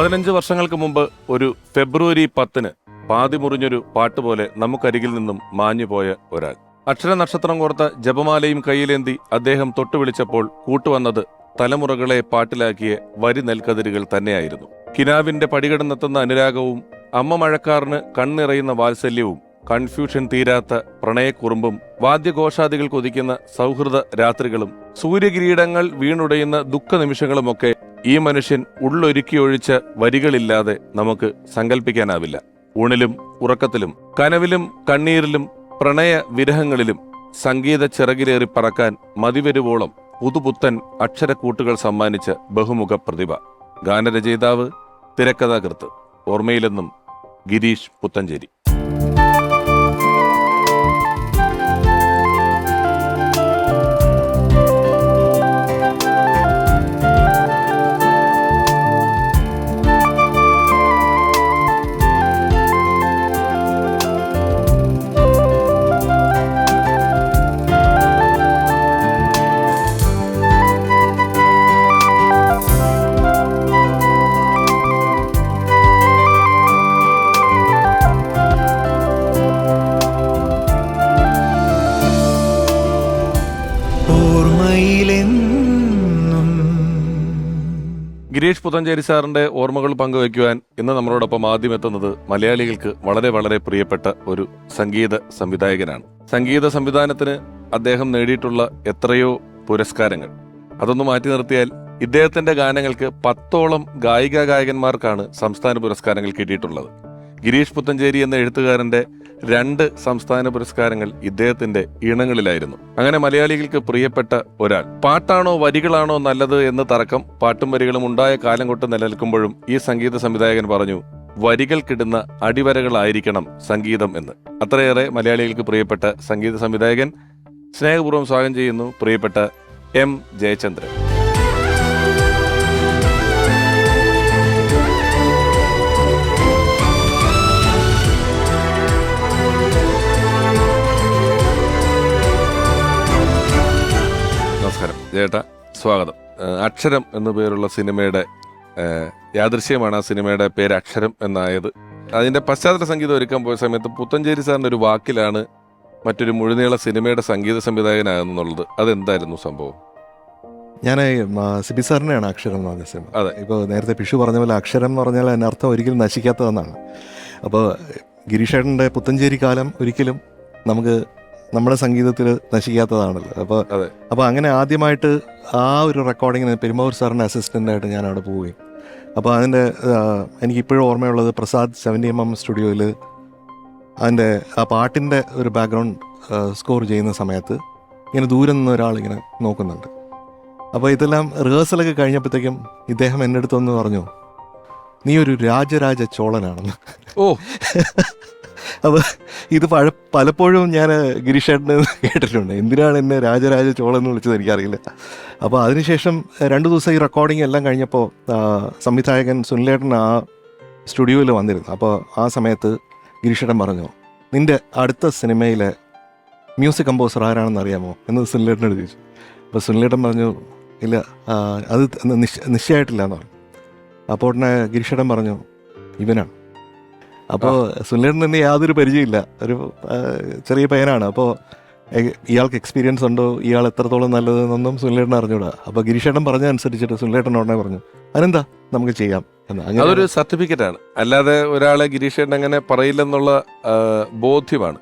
പതിനഞ്ച് വർഷങ്ങൾക്ക് മുമ്പ് ഒരു ഫെബ്രുവരി പത്തിന് പാതി മുറിഞ്ഞൊരു പാട്ട് പോലെ നമുക്കരികിൽ നിന്നും മാഞ്ഞുപോയ ഒരാൾ. അക്ഷര നക്ഷത്രം കോർത്ത ജപമാലയും കയ്യിലേന്തി അദ്ദേഹം തൊട്ടുവിളിച്ചപ്പോൾ കൂട്ടുവന്നത് തലമുറകളെ പാട്ടിലാക്കിയ വരി നെൽക്കതിരുകൾ തന്നെയായിരുന്നു. കിനാവിന്റെ പടികടന്നെത്തുന്ന അനുരാഗവും അമ്മ മഴക്കാറിന് കണ്ണിറയുന്ന വാത്സല്യവും കൺഫ്യൂഷൻ തീരാത്ത പ്രണയക്കുറുമ്പും വാദ്യഘോഷാദികൾ കൊതിക്കുന്ന സൗഹൃദ രാത്രികളും സൂര്യകിരീടങ്ങൾ വീണുടയുന്ന ദുഃഖ നിമിഷങ്ങളുമൊക്കെ ഈ മനുഷ്യൻ ഉള്ളൊരുക്കി ഒഴിച്ച വരികളില്ലാതെ നമുക്ക് സങ്കല്പിക്കാനാവില്ല ഊണിലും ഉറക്കത്തിലും കനവിലും കണ്ണീരിലും പ്രണയ വിരഹങ്ങളിലും സംഗീത ചിറകിലേറി പറക്കാൻ മതിവരുവോളം പുതുപുത്തൻ അക്ഷരക്കൂട്ടുകൾ സമ്മാനിച്ച ബഹുമുഖ പ്രതിഭ. ഗാനരചയിതാവ് തിരക്കഥാകൃത്ത്. ഓർമ്മയിലെന്നും ഗിരീഷ് പുത്തഞ്ചേരി. ഗിരീഷ് പുതഞ്ചേരി സാറിന്റെ ഓർമ്മകൾ പങ്കുവയ്ക്കുവാൻ ഇന്ന് നമ്മളോടൊപ്പം ആദ്യം എത്തുന്നത് മലയാളികൾക്ക് വളരെ വളരെ പ്രിയപ്പെട്ട ഒരു സംഗീത സംവിധായകനാണ്. സംഗീത സംവിധാനത്തിന് അദ്ദേഹം നേടിയിട്ടുള്ള എത്രയോ പുരസ്കാരങ്ങൾ. അതൊന്ന് മാറ്റി നിർത്തിയാൽ ഇദ്ദേഹത്തിന്റെ ഗാനങ്ങൾക്ക് പത്തോളം ഗായിക ഗായകന്മാർക്കാണ് സംസ്ഥാന പുരസ്കാരങ്ങൾ കിട്ടിയിട്ടുള്ളത്. ഗിരീഷ് പുത്തഞ്ചേരി എന്ന എഴുത്തുകാരന്റെ രണ്ട് സംസ്ഥാന പുരസ്കാരങ്ങൾ ഇദ്ദേഹത്തിന്റെ ഇണങ്ങളിലായിരുന്നു അങ്ങനെ മലയാളികൾക്ക് പ്രിയപ്പെട്ട ഒരാൾ. പാട്ടാണോ വരികളാണോ നല്ലത് എന്ന് തർക്കം പാട്ടും വരികളും ഉണ്ടായ കാലം കൊണ്ട് നിലനിൽക്കുമ്പോഴും ഈ സംഗീത സംവിധായകൻ പറഞ്ഞു വരികൾക്കിടുന്ന അടിവരകളായിരിക്കണം സംഗീതം എന്ന്. അത്രയേറെ മലയാളികൾക്ക് പ്രിയപ്പെട്ട സംഗീത സംവിധായകൻ സ്നേഹപൂർവം സ്വാഗതം ചെയ്യുന്നു പ്രിയപ്പെട്ട എം. ജയചന്ദ്രൻ. ജേട്ടാ സ്വാഗതം. അക്ഷരം എന്നു പേരുള്ള സിനിമയുടെ യാദൃശ്യമാണ് ആ സിനിമയുടെ പേര് അക്ഷരം എന്നായത്. അതിന്റെ പശ്ചാത്തല സംഗീതം ഒരുക്കാൻ പോയ സമയത്ത് പുത്തഞ്ചേരി സാറിന്റെ ഒരു വാക്കിലാണ് മറ്റൊരു മുഴുനീള സിനിമയുടെ സംഗീത സംവിധായകനാകുന്നുള്ളത്. അതെന്തായിരുന്നു സംഭവം? ഞാൻ സിബി സാറിനെയാണ് അക്ഷരം എന്ന് പറഞ്ഞ സിനിമ. അതെ. ഇപ്പോൾ നേരത്തെ പിഷു പറഞ്ഞ പോലെ അക്ഷരം എന്ന് പറഞ്ഞാൽ അതിന്റെ അർത്ഥം ഒരിക്കലും നശിക്കാത്തതെന്നാണ്. അപ്പോൾ ഗിരീഷേട്ടന്റെ പുത്തഞ്ചേരി കാലം ഒരിക്കലും നമുക്ക് നമ്മുടെ സംഗീതത്തിൽ നശിക്കാത്തതാണല്ലോ. അപ്പോൾ. അപ്പോൾ അങ്ങനെ ആദ്യമായിട്ട് ആ ഒരു റെക്കോർഡിങ്ങിന് പെരുമാവൂർ സാറിന്റെ അസിസ്റ്റന്റായിട്ട് ഞാൻ അവിടെ പോവുകയും അപ്പോൾ അതിന്റെ എനിക്കിപ്പോഴും ഓർമ്മയുള്ളത് പ്രസാദ് സെവന്റി എം എം സ്റ്റുഡിയോയിൽ അതിന്റെ ആ പാട്ടിന്റെ ഒരു ബാക്ക്ഗ്രൗണ്ട് സ്കോർ ചെയ്യുന്ന സമയത്ത് ഇങ്ങനെ ദൂരെ നിന്ന് ഒരാൾ ഇങ്ങനെ നോക്കുന്നുണ്ട്. അപ്പോൾ ഇതെല്ലാം റിഹേഴ്സലൊക്കെ കഴിഞ്ഞപ്പോഴത്തേക്കും ഇദ്ദേഹം എന്റെ അടുത്തൊന്ന് പറഞ്ഞു നീ ഒരു രാജരാജ ചോളനാണെന്ന്. ഓ. അപ്പോൾ ഇത് പഴ പലപ്പോഴും ഞാൻ ഗിരീഷേട്ടനെ കേട്ടിട്ടുണ്ട്. എന്തിനാണ് എന്നെ രാജരാജ ചോളൻ എന്ന് വിളിച്ചത് എനിക്കറിയില്ല. അപ്പോൾ അതിനുശേഷം രണ്ട് ദിവസം ഈ റെക്കോർഡിംഗ് എല്ലാം കഴിഞ്ഞപ്പോൾ സംവിധായകൻ സുനിലേട്ടൻ ആ സ്റ്റുഡിയോയിൽ വന്നിരുന്നു. അപ്പോൾ ആ സമയത്ത് ഗിരീഷേട്ടൻ പറഞ്ഞു നിന്റെ അടുത്ത സിനിമയിലെ മ്യൂസിക് കമ്പോസർ ആരാണെന്ന് അറിയാമോ? എന്ന് സുനിലേട്ടനോട് ചോദിച്ചു. അപ്പോൾ സുനിലേട്ടൻ പറഞ്ഞു ഇല്ല അത് നിശ്ച- നിശ്ചയമായിട്ടില്ല എന്ന് പറഞ്ഞു. അപ്പോൾ ഉടനെ ഗിരീഷേട്ടൻ പറഞ്ഞു ഇവനാണ്. അപ്പോൾ സുനിലേട്ടൻ തന്നെ യാതൊരു പരിചയമില്ല ഒരു ചെറിയ പയ്യനാണ്. അപ്പോൾ ഇയാൾക്ക് എക്സ്പീരിയൻസ് ഉണ്ടോ? ഇയാൾ എത്രത്തോളം നല്ലതെന്നൊന്നും സുനിലേട്ടൻ അറിഞ്ഞൂടാ. അപ്പോൾ ഗിരീഷേട്ടൻ പറഞ്ഞ അനുസരിച്ചിട്ട് സുനിലേട്ടൻ ഉടനെ പറഞ്ഞു അതെന്താ നമുക്ക് ചെയ്യാം. എന്ന്. അതൊരു സർട്ടിഫിക്കറ്റ് ആണ്. അല്ലാതെ ഒരാളെ ഗിരീഷേട്ടൻ അങ്ങനെ പറയില്ലെന്നുള്ള ബോധ്യമാണ്.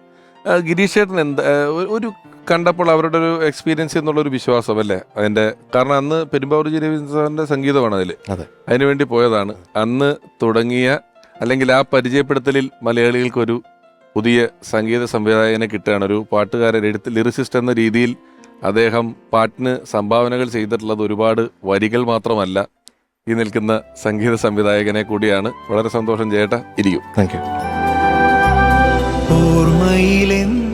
ഗിരീഷേട്ടൻ എന്താ ഒരു- കണ്ടപ്പോൾ അവരുടെ ഒരു എക്സ്പീരിയൻസ് എന്നുള്ള ഒരു വിശ്വാസം അല്ലേ? അതിന്റെ കാരണം അന്ന് പെരുമ്പാവൂർ ജീവിതന്റെ സംഗീതമാണ് അതിൽ അതെ. അതിനുവേണ്ടി പോയതാണ്. അന്ന് തുടങ്ങിയ അല്ലെങ്കിൽ ആ പരിചയപ്പെടുത്തലിൽ മലയാളികൾക്കൊരു പുതിയ സംഗീത സംവിധായകനെ കിട്ടുകയാണ്. ഒരു പാട്ടുകാരൻ എഴുത്ത് ലിറിസിസ്റ്റ് എന്ന രീതിയിൽ അദ്ദേഹം പാട്ടിന് സംഭാവനകൾ ചെയ്തിട്ടുള്ളത് ഒരുപാട് വരികൾ മാത്രമല്ല. ഈ നിൽക്കുന്ന സംഗീത സംവിധായകനെ കൂടിയാണ്. വളരെ സന്തോഷം ചേട്ടാ ഇരിക്കും. Thank you ഓർമ്മയിലെന്നും